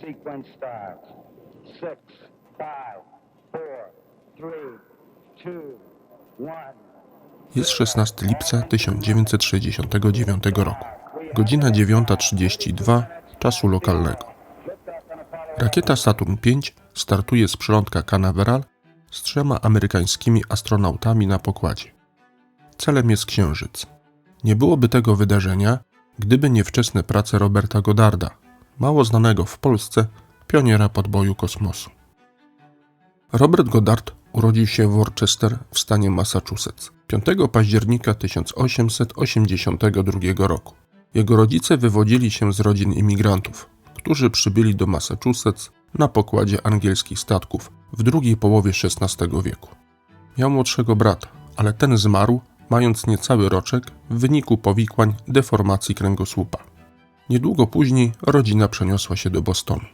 Sequence starts. Six, five, four, three, two, one. Jest 16 lipca 1969 roku. Godzina 9.32 czasu lokalnego. Rakieta Saturn V startuje z przylądka Canaveral z trzema amerykańskimi astronautami na pokładzie. Celem jest Księżyc. Nie byłoby tego wydarzenia, gdyby nie wczesne prace Roberta Godarda, mało znanego w Polsce pioniera podboju kosmosu. Robert Goddard urodził się w Worcester w stanie Massachusetts 5 października 1882 roku. Jego rodzice wywodzili się z rodzin imigrantów, którzy przybyli do Massachusetts na pokładzie angielskich statków w drugiej połowie XVI wieku. Miał młodszego brata, ale ten zmarł, mając niecały roczek w wyniku powikłań deformacji kręgosłupa. Niedługo później rodzina przeniosła się do Bostonu.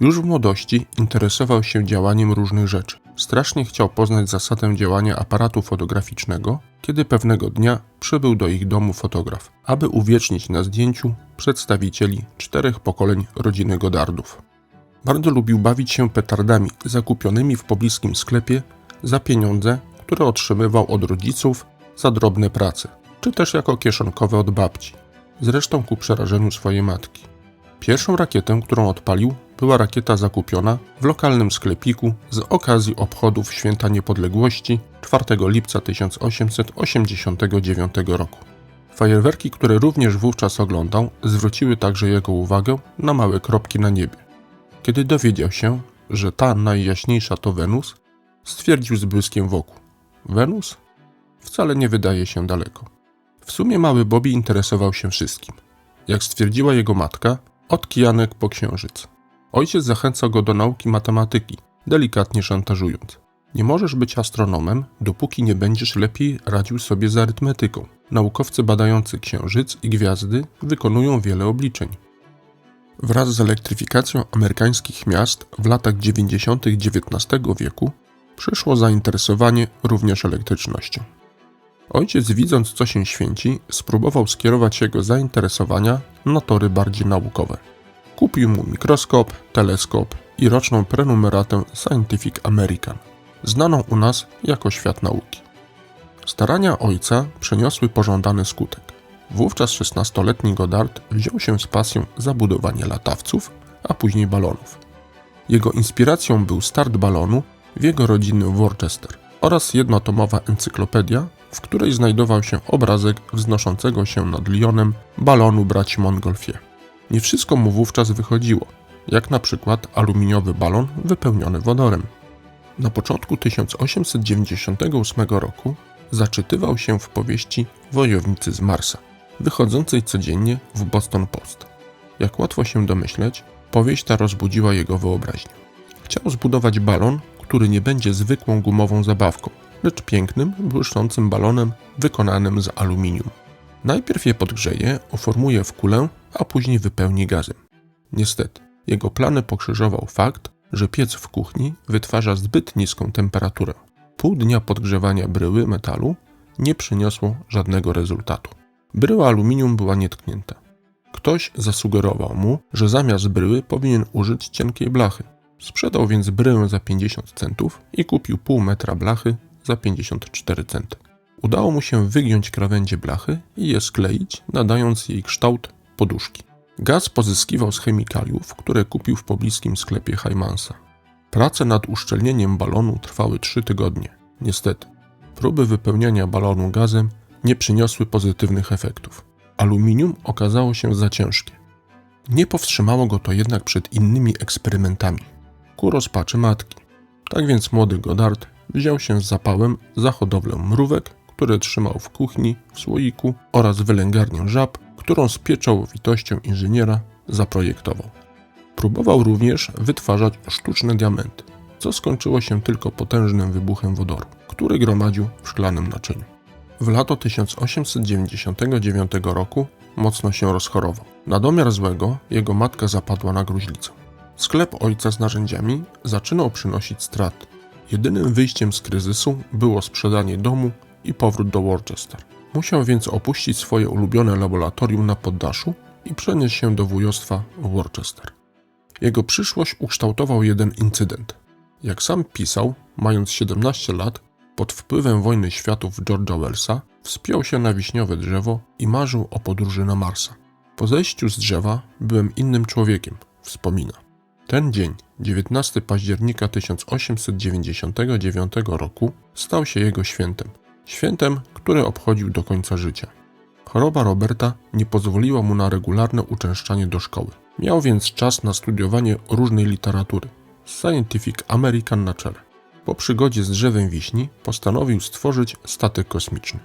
Już w młodości interesował się działaniem różnych rzeczy. Strasznie chciał poznać zasadę działania aparatu fotograficznego, kiedy pewnego dnia przybył do ich domu fotograf, aby uwiecznić na zdjęciu przedstawicieli czterech pokoleń rodziny Godardów. Bardzo lubił bawić się petardami zakupionymi w pobliskim sklepie za pieniądze, które otrzymywał od rodziców za drobne prace, czy też jako kieszonkowe od babci, zresztą ku przerażeniu swojej matki. Pierwszą rakietę, którą odpalił, była rakieta zakupiona w lokalnym sklepiku z okazji obchodów Święta Niepodległości 4 lipca 1889 roku. Fajerwerki, które również wówczas oglądał, zwróciły także jego uwagę na małe kropki na niebie. Kiedy dowiedział się, że ta najjaśniejsza to Wenus, stwierdził z błyskiem wokół: Wenus? Wcale nie wydaje się daleko. W sumie mały Bobby interesował się wszystkim. Jak stwierdziła jego matka, od kijanek po księżyc. Ojciec zachęcał go do nauki matematyki, delikatnie szantażując. Nie możesz być astronomem, dopóki nie będziesz lepiej radził sobie z arytmetyką. Naukowcy badający księżyc i gwiazdy wykonują wiele obliczeń. Wraz z elektryfikacją amerykańskich miast w latach 90. XIX wieku przyszło zainteresowanie również elektrycznością. Ojciec, widząc co się święci, spróbował skierować jego zainteresowania na tory bardziej naukowe. Kupił mu mikroskop, teleskop i roczną prenumeratę Scientific American, znaną u nas jako świat nauki. Starania ojca przyniosły pożądany skutek. Wówczas 16-letni Goddard wziął się z pasją za budowanie latawców, a później balonów. Jego inspiracją był start balonu w jego rodzinnym Worcester oraz jednotomowa encyklopedia, w której znajdował się obrazek wznoszącego się nad Lyonem balonu braci Montgolfier. Nie wszystko mu wówczas wychodziło, jak na przykład aluminiowy balon wypełniony wodorem. Na początku 1898 roku zaczytywał się w powieści Wojownicy z Marsa, wychodzącej codziennie w Boston Post. Jak łatwo się domyśleć, powieść ta rozbudziła jego wyobraźnię. Chciał zbudować balon, który nie będzie zwykłą gumową zabawką, lecz pięknym, błyszczącym balonem wykonanym z aluminium. Najpierw je podgrzeje, uformuje w kulę, a później wypełni gazem. Niestety, jego plany pokrzyżował fakt, że piec w kuchni wytwarza zbyt niską temperaturę. Pół dnia podgrzewania bryły metalu nie przyniosło żadnego rezultatu. Bryła aluminium była nietknięta. Ktoś zasugerował mu, że zamiast bryły powinien użyć cienkiej blachy. Sprzedał więc bryłę za 50 centów i kupił pół metra blachy za 54 centy. Udało mu się wygiąć krawędzie blachy i je skleić, nadając jej kształt poduszki. Gaz pozyskiwał z chemikaliów, które kupił w pobliskim sklepie Heimansa. Prace nad uszczelnieniem balonu trwały trzy tygodnie. Niestety, próby wypełniania balonu gazem nie przyniosły pozytywnych efektów. Aluminium okazało się za ciężkie. Nie powstrzymało go to jednak przed innymi eksperymentami. Ku rozpaczy matki. Tak więc młody Goddard wziął się z zapałem za hodowlę mrówek, które trzymał w kuchni, w słoiku oraz wylęgarnię żab, którą z pieczołowitością inżyniera zaprojektował. Próbował również wytwarzać sztuczne diamenty, co skończyło się tylko potężnym wybuchem wodoru, który gromadził w szklanym naczyniu. W lato 1899 roku mocno się rozchorował. Na domiar złego jego matka zapadła na gruźlicę. Sklep ojca z narzędziami zaczynał przynosić straty. Jedynym wyjściem z kryzysu było sprzedanie domu i powrót do Worcester. Musiał więc opuścić swoje ulubione laboratorium na poddaszu i przenieść się do wujostwa Worcester. Jego przyszłość ukształtował jeden incydent. Jak sam pisał, mając 17 lat, pod wpływem wojny światów George'a Wellsa, wspiął się na wiśniowe drzewo i marzył o podróży na Marsa. Po zejściu z drzewa byłem innym człowiekiem, wspomina. Ten dzień, 19 października 1899 roku, stał się jego świętem. Świętem, które obchodził do końca życia. Choroba Roberta nie pozwoliła mu na regularne uczęszczanie do szkoły. Miał więc czas na studiowanie różnej literatury. Scientific American na czele. Po przygodzie z drzewem wiśni postanowił stworzyć statek kosmiczny.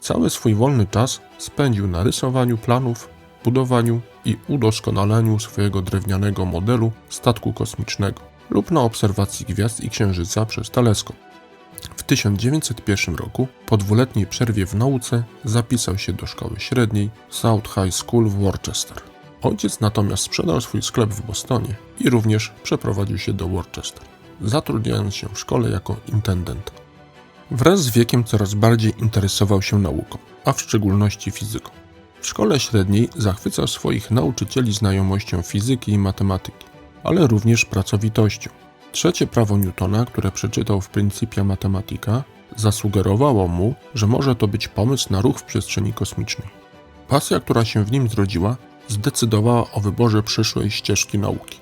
Cały swój wolny czas spędził na rysowaniu planów, budowaniu i udoskonalaniu swojego drewnianego modelu statku kosmicznego lub na obserwacji gwiazd i księżyca przez teleskop. W 1901 roku, po dwuletniej przerwie w nauce, zapisał się do szkoły średniej South High School w Worcester. Ojciec natomiast sprzedał swój sklep w Bostonie i również przeprowadził się do Worcester, zatrudniając się w szkole jako intendent. Wraz z wiekiem coraz bardziej interesował się nauką, a w szczególności fizyką. W szkole średniej zachwycał swoich nauczycieli znajomością fizyki i matematyki, ale również pracowitością. Trzecie prawo Newtona, które przeczytał w Principia Mathematica, zasugerowało mu, że może to być pomysł na ruch w przestrzeni kosmicznej. Pasja, która się w nim zrodziła, zdecydowała o wyborze przyszłej ścieżki nauki.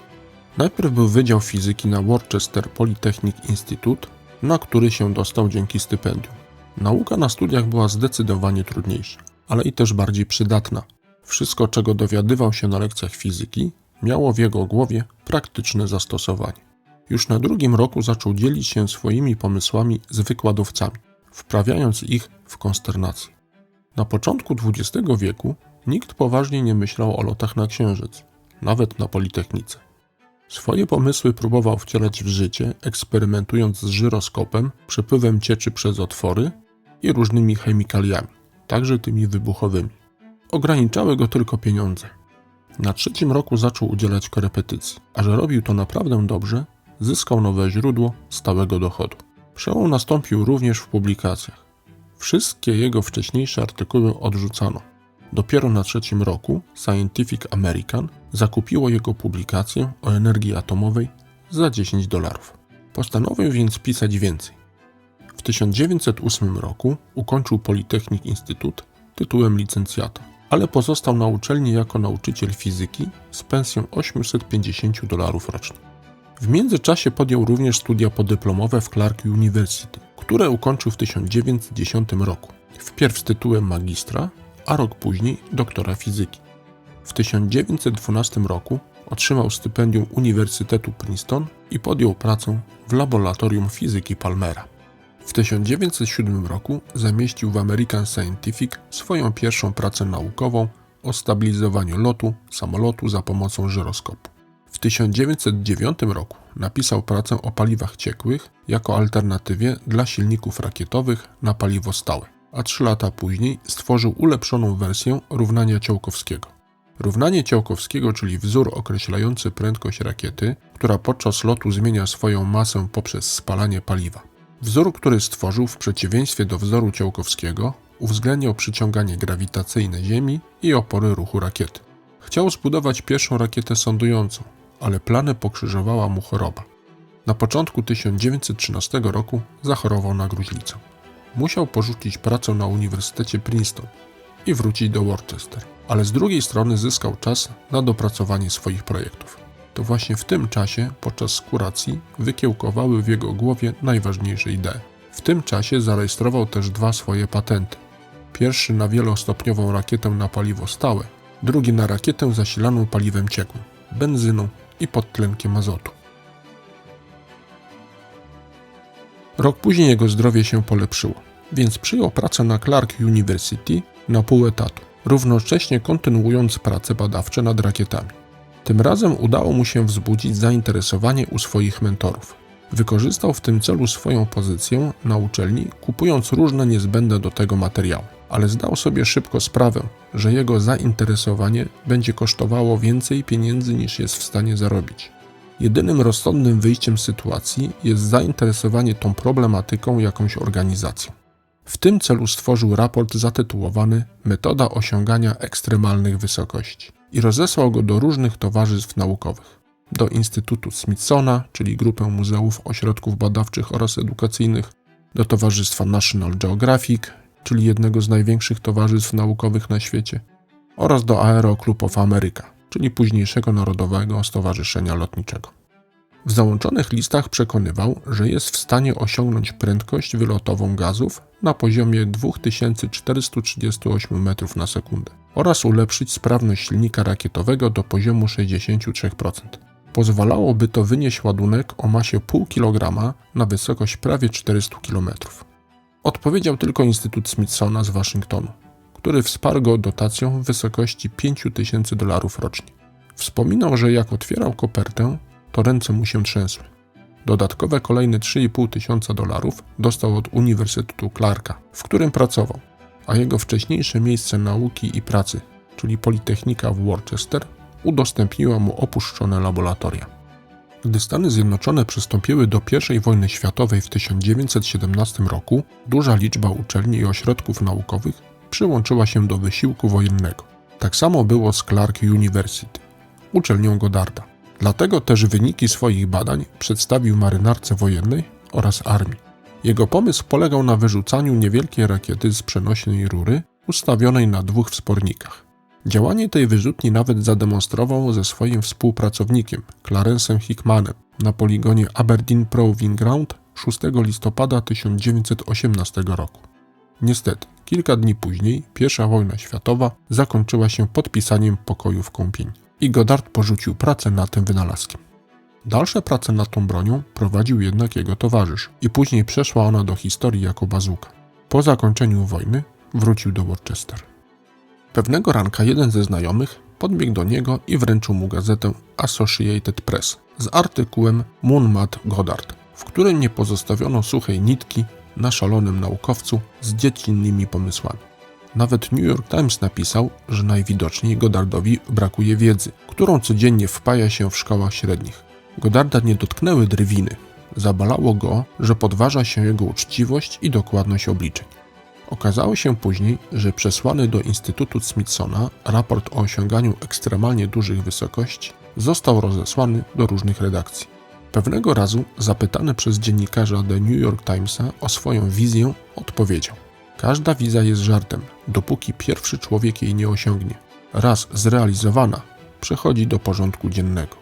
Najpierw był Wydział Fizyki na Worcester Polytechnic Institute, na który się dostał dzięki stypendium. Nauka na studiach była zdecydowanie trudniejsza, ale i też bardziej przydatna. Wszystko, czego dowiadywał się na lekcjach fizyki, miało w jego głowie praktyczne zastosowanie. Już na drugim roku zaczął dzielić się swoimi pomysłami z wykładowcami, wprawiając ich w konsternację. Na początku XX wieku nikt poważnie nie myślał o lotach na Księżyc, nawet na Politechnice. Swoje pomysły próbował wcielać w życie, eksperymentując z żyroskopem, przepływem cieczy przez otwory i różnymi chemikaliami, także tymi wybuchowymi. Ograniczały go tylko pieniądze. Na trzecim roku zaczął udzielać korepetycji, a że robił to naprawdę dobrze, zyskał nowe źródło stałego dochodu. Przełom nastąpił również w publikacjach. Wszystkie jego wcześniejsze artykuły odrzucano. Dopiero na trzecim roku Scientific American zakupiło jego publikację o energii atomowej za 10 dolarów. Postanowił więc pisać więcej. W 1908 roku ukończył Politechnik Instytut tytułem licencjata, ale pozostał na uczelni jako nauczyciel fizyki z pensją 850 dolarów rocznie. W międzyczasie podjął również studia podyplomowe w Clark University, które ukończył w 1910 roku, wpierw z tytułem magistra, a rok później doktora fizyki. W 1912 roku otrzymał stypendium Uniwersytetu Princeton i podjął pracę w laboratorium fizyki Palmera. W 1907 roku zamieścił w American Scientific swoją pierwszą pracę naukową o stabilizowaniu lotu samolotu za pomocą żyroskopu. W 1909 roku napisał pracę o paliwach ciekłych jako alternatywie dla silników rakietowych na paliwo stałe, a trzy lata później stworzył ulepszoną wersję równania Ciałkowskiego. Równanie Ciałkowskiego, czyli wzór określający prędkość rakiety, która podczas lotu zmienia swoją masę poprzez spalanie paliwa. Wzór, który stworzył w przeciwieństwie do wzoru Ciałkowskiego, uwzględniał przyciąganie grawitacyjne Ziemi i opory ruchu rakiety. Chciał zbudować pierwszą rakietę sądującą, ale plany pokrzyżowała mu choroba. Na początku 1913 roku zachorował na gruźlicę. Musiał porzucić pracę na Uniwersytecie Princeton i wrócić do Worcester, ale z drugiej strony zyskał czas na dopracowanie swoich projektów. To właśnie w tym czasie, podczas kuracji, wykiełkowały w jego głowie najważniejsze idee. W tym czasie zarejestrował też dwa swoje patenty. Pierwszy na wielostopniową rakietę na paliwo stałe, drugi na rakietę zasilaną paliwem ciekłym, benzyną i podtlenkiem azotu. Rok później jego zdrowie się polepszyło, więc przyjął pracę na Clark University na pół etatu, równocześnie kontynuując prace badawcze nad rakietami. Tym razem udało mu się wzbudzić zainteresowanie u swoich mentorów. Wykorzystał w tym celu swoją pozycję na uczelni, kupując różne niezbędne do tego materiały, ale zdał sobie szybko sprawę, że jego zainteresowanie będzie kosztowało więcej pieniędzy niż jest w stanie zarobić. Jedynym rozsądnym wyjściem z sytuacji jest zainteresowanie tą problematyką jakąś organizacją. W tym celu stworzył raport zatytułowany Metoda osiągania ekstremalnych wysokości i rozesłał go do różnych towarzystw naukowych. do Instytutu Smithsona, czyli grupę muzeów, ośrodków badawczych oraz edukacyjnych, do Towarzystwa National Geographic, czyli jednego z największych towarzystw naukowych na świecie, oraz do Aero Club of America, czyli późniejszego Narodowego Stowarzyszenia Lotniczego. W załączonych listach przekonywał, że jest w stanie osiągnąć prędkość wylotową gazów na poziomie 2438 metrów na sekundę oraz ulepszyć sprawność silnika rakietowego do poziomu 63%. Pozwalałoby to wynieść ładunek o masie 0,5 kg na wysokość prawie 400 km. Odpowiedział tylko Instytut Smithsona z Waszyngtonu, który wsparł go dotacją w wysokości 5000 dolarów rocznie. Wspominał, że jak otwierał kopertę, to ręce mu się trzęsły. Dodatkowe kolejne 3,5 tysiąca dolarów dostał od Uniwersytetu Clarka, w którym pracował, a jego wcześniejsze miejsce nauki i pracy, czyli Politechnika w Worcester, udostępniła mu opuszczone laboratoria. Gdy Stany Zjednoczone przystąpiły do I wojny światowej w 1917 roku, duża liczba uczelni i ośrodków naukowych przyłączyła się do wysiłku wojennego. Tak samo było z Clark University, uczelnią Godarda. Dlatego też wyniki swoich badań przedstawił marynarce wojennej oraz armii. Jego pomysł polegał na wyrzucaniu niewielkiej rakiety z przenośnej rury ustawionej na dwóch wspornikach. Działanie tej wyrzutni nawet zademonstrował ze swoim współpracownikiem, Clarence'em Hickmanem, na poligonie Aberdeen Proving Ground 6 listopada 1918 roku. Niestety, kilka dni później I wojna światowa zakończyła się podpisaniem pokoju w Kąpień i Goddard porzucił pracę nad tym wynalazkiem. Dalsze prace nad tą bronią prowadził jednak jego towarzysz i później przeszła ona do historii jako bazuka. Po zakończeniu wojny wrócił do Worcester. Pewnego ranka jeden ze znajomych podbiegł do niego i wręczył mu gazetę Associated Press z artykułem Moonmat Goddard, w którym nie pozostawiono suchej nitki na szalonym naukowcu z dziecinnymi pomysłami. Nawet New York Times napisał, że najwidoczniej Goddardowi brakuje wiedzy, którą codziennie wpaja się w szkołach średnich. Goddarda nie dotknęły drwiny. Zabalało go, że podważa się jego uczciwość i dokładność obliczeń. Okazało się później, że przesłany do Instytutu Smithsona raport o osiąganiu ekstremalnie dużych wysokości został rozesłany do różnych redakcji. Pewnego razu, zapytany przez dziennikarza The New York Timesa o swoją wizję, odpowiedział: Każda wizja jest żartem, dopóki pierwszy człowiek jej nie osiągnie. Raz zrealizowana, przechodzi do porządku dziennego.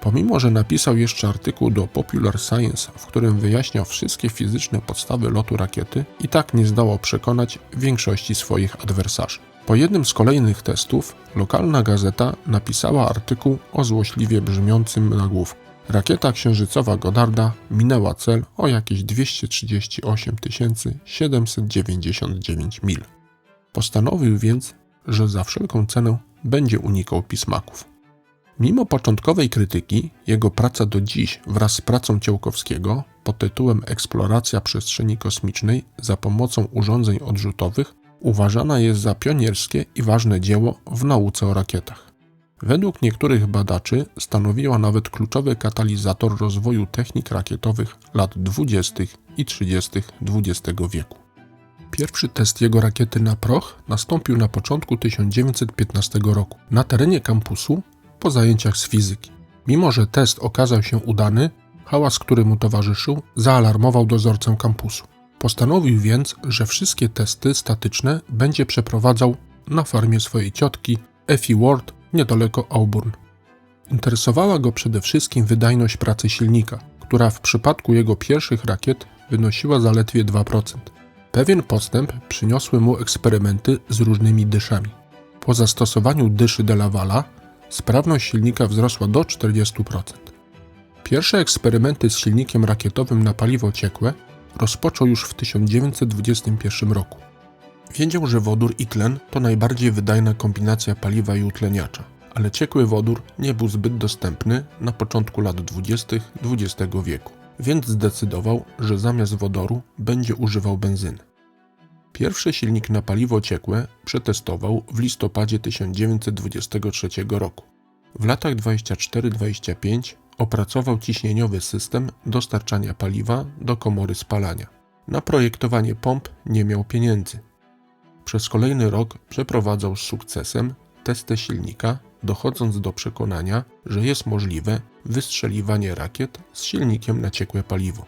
Pomimo, że napisał jeszcze artykuł do Popular Science, w którym wyjaśniał wszystkie fizyczne podstawy lotu rakiety, i tak nie zdało przekonać większości swoich adwersarzy. Po jednym z kolejnych testów, lokalna gazeta napisała artykuł o złośliwie brzmiącym nagłówku. Rakieta księżycowa Godarda minęła cel o jakieś 238 799 mil. Postanowił więc, że za wszelką cenę będzie unikał pismaków. Mimo początkowej krytyki, jego praca do dziś wraz z pracą Ciołkowskiego pod tytułem Eksploracja przestrzeni kosmicznej za pomocą urządzeń odrzutowych uważana jest za pionierskie i ważne dzieło w nauce o rakietach. Według niektórych badaczy stanowiła nawet kluczowy katalizator rozwoju technik rakietowych lat 20. i 30. XX wieku. Pierwszy test jego rakiety na proch nastąpił na początku 1915 roku na terenie kampusu po zajęciach z fizyki. Mimo, że test okazał się udany, hałas, który mu towarzyszył, zaalarmował dozorcę kampusu. Postanowił więc, że wszystkie testy statyczne będzie przeprowadzał na farmie swojej ciotki Effie Ward niedaleko Auburn. Interesowała go przede wszystkim wydajność pracy silnika, która w przypadku jego pierwszych rakiet wynosiła zaledwie 2%. Pewien postęp przyniosły mu eksperymenty z różnymi dyszami. Po zastosowaniu dyszy de Lavala sprawność silnika wzrosła do 40%. Pierwsze eksperymenty z silnikiem rakietowym na paliwo ciekłe rozpoczął już w 1921 roku. Wiedział, że wodór i tlen to najbardziej wydajna kombinacja paliwa i utleniacza, ale ciekły wodór nie był zbyt dostępny na początku lat 20. XX wieku, więc zdecydował, że zamiast wodoru będzie używał benzyny. Pierwszy silnik na paliwo ciekłe przetestował w listopadzie 1923 roku. W latach 24-25 opracował ciśnieniowy system dostarczania paliwa do komory spalania. Na projektowanie pomp nie miał pieniędzy. Przez kolejny rok przeprowadzał z sukcesem testy silnika, dochodząc do przekonania, że jest możliwe wystrzeliwanie rakiet z silnikiem na ciekłe paliwo.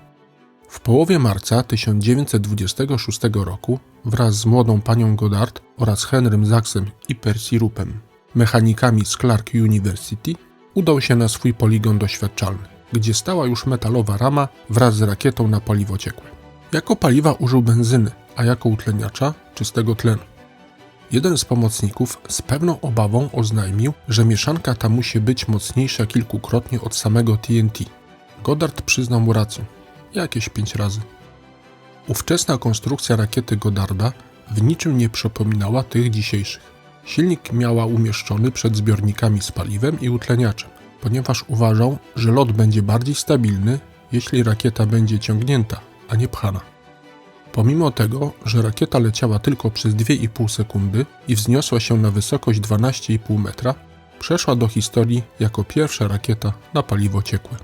W połowie marca 1926 roku wraz z młodą panią Goddard oraz Henrym Zaksem i Percy Rupem, mechanikami z Clark University, udał się na swój poligon doświadczalny, gdzie stała już metalowa rama wraz z rakietą na paliwo ciekłe. Jako paliwa użył benzyny, a jako utleniacza czystego tlenu. Jeden z pomocników z pewną obawą oznajmił, że mieszanka ta musi być mocniejsza kilkukrotnie od samego TNT. Goddard przyznał mu rację, jakieś pięć razy. Ówczesna konstrukcja rakiety Goddarda w niczym nie przypominała tych dzisiejszych. Silnik miała umieszczony przed zbiornikami z paliwem i utleniaczem, ponieważ uważał, że lot będzie bardziej stabilny, jeśli rakieta będzie ciągnięta, a nie pchana. Pomimo tego, że rakieta leciała tylko przez 2,5 sekundy i wzniosła się na wysokość 12,5 metra, przeszła do historii jako pierwsza rakieta na paliwo ciekłe.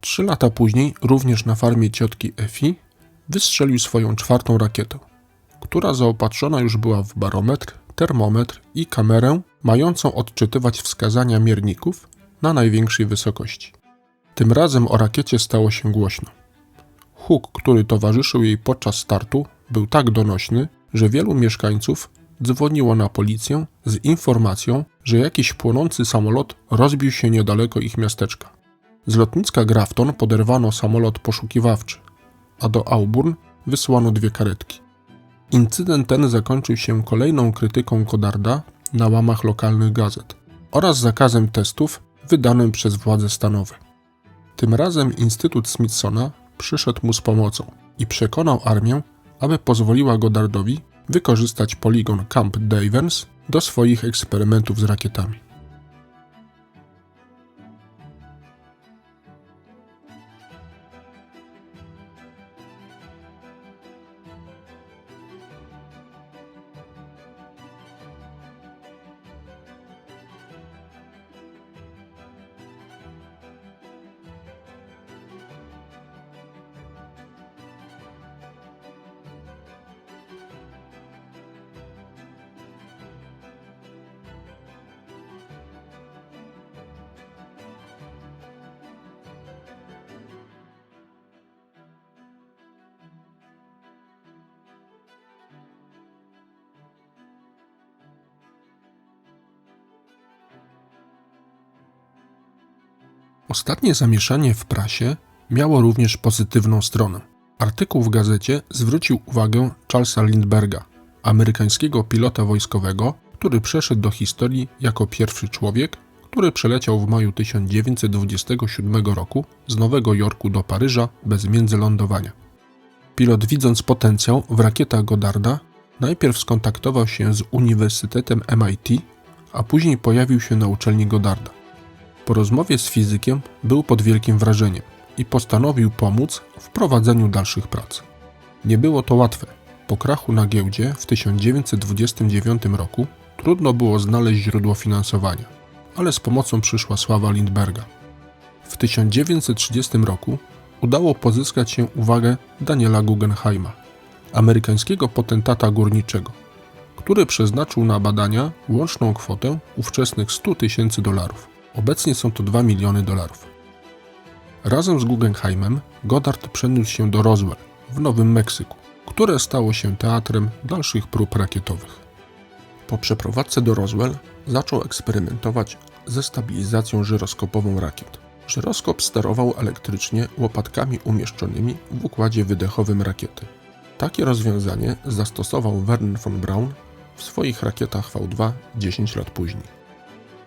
Trzy lata później, również na farmie ciotki Efi, wystrzelił swoją czwartą rakietę, która zaopatrzona już była w barometr, termometr i kamerę mającą odczytywać wskazania mierników na największej wysokości. Tym razem o rakiecie stało się głośno. Huk, który towarzyszył jej podczas startu, był tak donośny, że wielu mieszkańców dzwoniło na policję z informacją, że jakiś płonący samolot rozbił się niedaleko ich miasteczka. Z lotniska Grafton poderwano samolot poszukiwawczy, a do Auburn wysłano dwie karetki. Incydent ten zakończył się kolejną krytyką Godarda na łamach lokalnych gazet oraz zakazem testów wydanym przez władze stanowe. Tym razem Instytut Smithsona przyszedł mu z pomocą i przekonał armię, aby pozwoliła Godardowi wykorzystać poligon Camp Davens do swoich eksperymentów z rakietami. Ostatnie zamieszanie w prasie miało również pozytywną stronę. Artykuł w gazecie zwrócił uwagę Charlesa Lindberga, amerykańskiego pilota wojskowego, który przeszedł do historii jako pierwszy człowiek, który przeleciał w maju 1927 roku z Nowego Jorku do Paryża bez międzylądowania. Pilot, widząc potencjał w rakietach Godarda, najpierw skontaktował się z Uniwersytetem MIT, a później pojawił się na uczelni Godarda. Po rozmowie z fizykiem był pod wielkim wrażeniem i postanowił pomóc w prowadzeniu dalszych prac. Nie było to łatwe. Po krachu na giełdzie w 1929 roku trudno było znaleźć źródło finansowania, ale z pomocą przyszła sława Lindberga. W 1930 roku udało pozyskać się uwagę Daniela Guggenheima, amerykańskiego potentata górniczego, który przeznaczył na badania łączną kwotę ówczesnych 100 tysięcy dolarów. Obecnie są to 2 miliony dolarów. Razem z Guggenheimem Goddard przeniósł się do Roswell w Nowym Meksyku, które stało się teatrem dalszych prób rakietowych. Po przeprowadzce do Roswell zaczął eksperymentować ze stabilizacją żyroskopową rakiet. Żyroskop sterował elektrycznie łopatkami umieszczonymi w układzie wydechowym rakiety. Takie rozwiązanie zastosował Werner von Braun w swoich rakietach V2 10 lat później.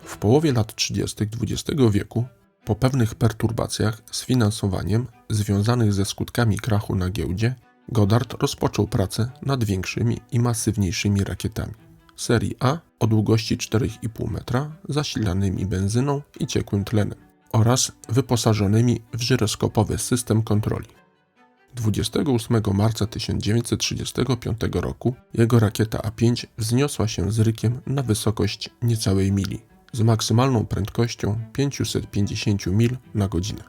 W połowie lat 30. XX wieku, po pewnych perturbacjach z finansowaniem związanych ze skutkami krachu na giełdzie, Goddard rozpoczął pracę nad większymi i masywniejszymi rakietami. Serii A o długości 4,5 metra, zasilanymi benzyną i ciekłym tlenem oraz wyposażonymi w żyroskopowy system kontroli. 28 marca 1935 roku jego rakieta A5 wzniosła się z rykiem na wysokość niecałej mili z maksymalną prędkością 550 mil na godzinę.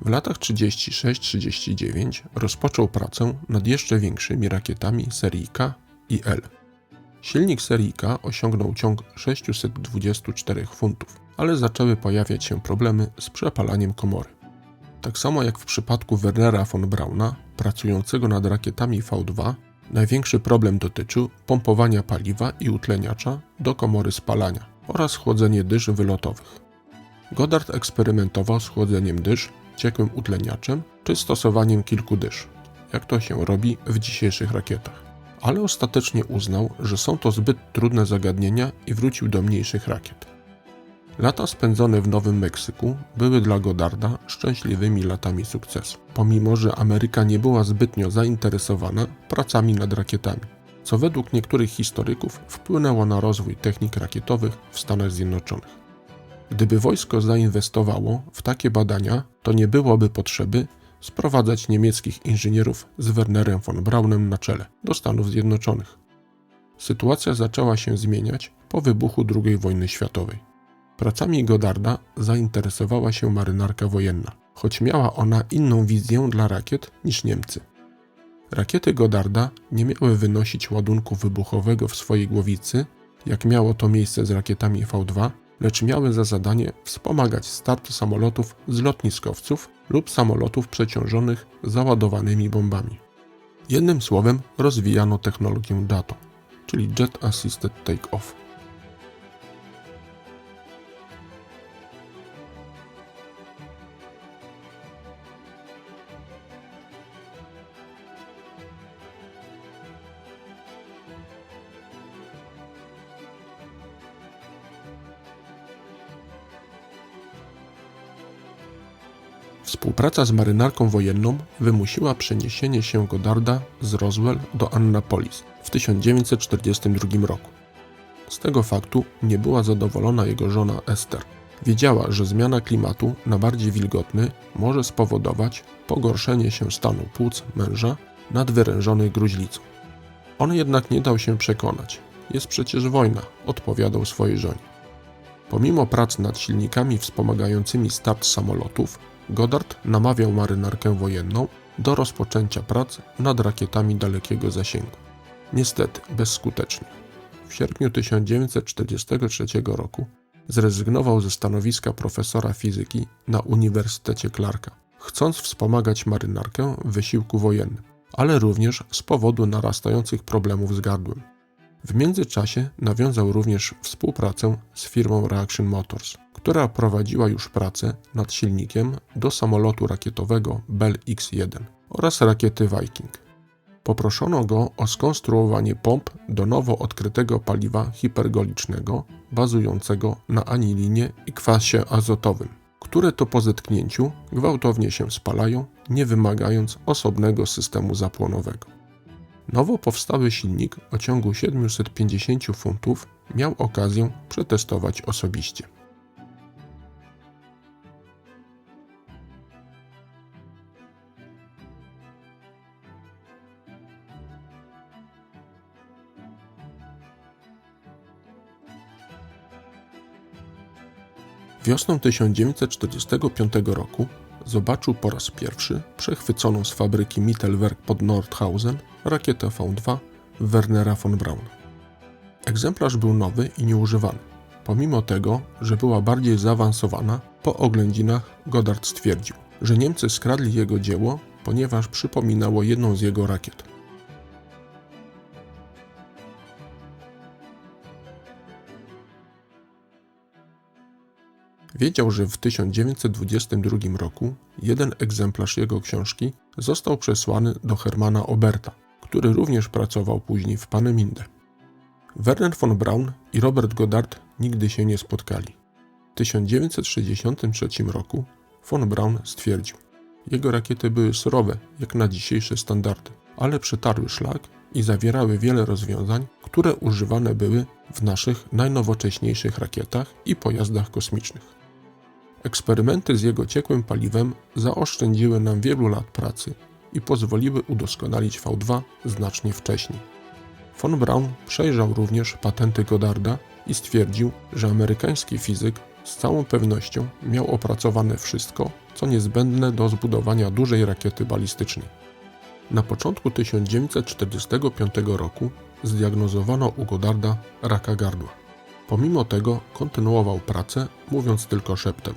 W latach 36-39 rozpoczął pracę nad jeszcze większymi rakietami serii K i L. Silnik serii K osiągnął ciąg 624 funtów, ale zaczęły pojawiać się problemy z przepalaniem komory. Tak samo jak w przypadku Wernera von Brauna, pracującego nad rakietami V2, największy problem dotyczył pompowania paliwa i utleniacza do komory spalania oraz chłodzenie dysz wylotowych. Goddard eksperymentował z chłodzeniem dysz, ciekłym utleniaczem czy stosowaniem kilku dysz, jak to się robi w dzisiejszych rakietach. Ale ostatecznie uznał, że są to zbyt trudne zagadnienia i wrócił do mniejszych rakiet. Lata spędzone w Nowym Meksyku były dla Goddarda szczęśliwymi latami sukcesu, pomimo że Ameryka nie była zbytnio zainteresowana pracami nad rakietami, co według niektórych historyków wpłynęło na rozwój technik rakietowych w Stanach Zjednoczonych. Gdyby wojsko zainwestowało w takie badania, to nie byłoby potrzeby sprowadzać niemieckich inżynierów z Wernerem von Braunem na czele do Stanów Zjednoczonych. Sytuacja zaczęła się zmieniać po wybuchu II wojny światowej. Pracami Goddarda zainteresowała się marynarka wojenna, choć miała ona inną wizję dla rakiet niż Niemcy. Rakiety Goddarda nie miały wynosić ładunku wybuchowego w swojej głowicy, jak miało to miejsce z rakietami V2, lecz miały za zadanie wspomagać start samolotów z lotniskowców lub samolotów przeciążonych załadowanymi bombami. Jednym słowem rozwijano technologię DATO, czyli Jet Assisted Takeoff. Współpraca z marynarką wojenną wymusiła przeniesienie się Goddarda z Roswell do Annapolis w 1942 roku. Z tego faktu nie była zadowolona jego żona Esther. Wiedziała, że zmiana klimatu na bardziej wilgotny może spowodować pogorszenie się stanu płuc męża nadwyrężonych gruźlicą. On jednak nie dał się przekonać. Jest przecież wojna, odpowiadał swojej żonie. Pomimo prac nad silnikami wspomagającymi start samolotów, Goddard namawiał marynarkę wojenną do rozpoczęcia prac nad rakietami dalekiego zasięgu. Niestety bezskutecznie. W sierpniu 1943 roku zrezygnował ze stanowiska profesora fizyki na Uniwersytecie Clarka, chcąc wspomagać marynarkę w wysiłku wojennym, ale również z powodu narastających problemów z gardłem. W międzyczasie nawiązał również współpracę z firmą Reaction Motors, która prowadziła już pracę nad silnikiem do samolotu rakietowego Bell X-1 oraz rakiety Viking. Poproszono go o skonstruowanie pomp do nowo odkrytego paliwa hipergolicznego bazującego na anilinie i kwasie azotowym, które to po zetknięciu gwałtownie się spalają, nie wymagając osobnego systemu zapłonowego. Nowo powstały silnik o ciągu 750 funtów miał okazję przetestować osobiście. Wiosną 1945 roku zobaczył po raz pierwszy przechwyconą z fabryki Mittelwerk pod Nordhausen rakietę V2 Wernera von Braun. Egzemplarz był nowy i nieużywany. Pomimo tego, że była bardziej zaawansowana, po oględzinach Goddard stwierdził, że Niemcy skradli jego dzieło, ponieważ przypominało jedną z jego rakiet. Wiedział, że w 1922 roku jeden egzemplarz jego książki został przesłany do Hermana Oberta, który również pracował później w Paneminde. Werner von Braun i Robert Goddard nigdy się nie spotkali. W 1963 roku von Braun stwierdził, jego rakiety były surowe jak na dzisiejsze standardy, ale przetarły szlak i zawierały wiele rozwiązań, które używane były w naszych najnowocześniejszych rakietach i pojazdach kosmicznych. Eksperymenty z jego ciekłym paliwem zaoszczędziły nam wielu lat pracy i pozwoliły udoskonalić V2 znacznie wcześniej. Von Braun przejrzał również patenty Goddarda i stwierdził, że amerykański fizyk z całą pewnością miał opracowane wszystko, co niezbędne do zbudowania dużej rakiety balistycznej. Na początku 1945 roku zdiagnozowano u Godarda raka gardła. Pomimo tego kontynuował pracę, mówiąc tylko szeptem.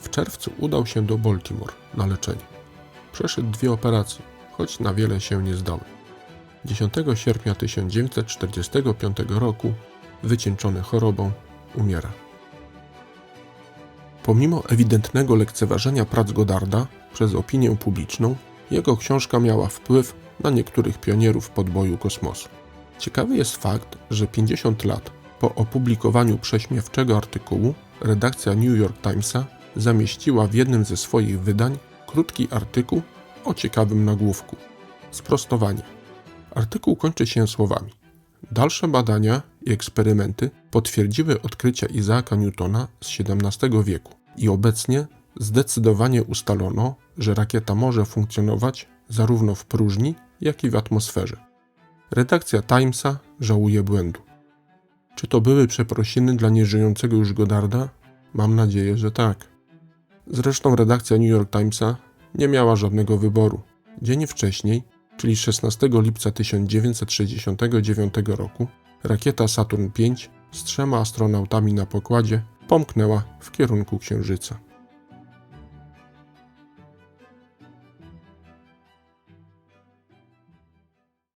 W czerwcu udał się do Baltimore na leczenie. Przeszedł dwie operacje, choć na wiele się nie zdały. 10 sierpnia 1945 roku, wycieńczony chorobą, umiera. Pomimo ewidentnego lekceważenia prac Godarda przez opinię publiczną, jego książka miała wpływ na niektórych pionierów podboju kosmosu. Ciekawy jest fakt, że 50 lat po opublikowaniu prześmiewczego artykułu redakcja New York Timesa zamieściła w jednym ze swoich wydań krótki artykuł o ciekawym nagłówku. Sprostowanie. Artykuł kończy się słowami: Dalsze badania i eksperymenty potwierdziły odkrycia Isaaka Newtona z XVII wieku i obecnie zdecydowanie ustalono, że rakieta może funkcjonować zarówno w próżni, jak i w atmosferze. Redakcja Timesa żałuje błędu. Czy to były przeprosiny dla nieżyjącego już Godarda? Mam nadzieję, że tak. Zresztą redakcja New York Timesa nie miała żadnego wyboru. Dzień wcześniej, czyli 16 lipca 1969 roku, rakieta Saturn V z trzema astronautami na pokładzie pomknęła w kierunku Księżyca.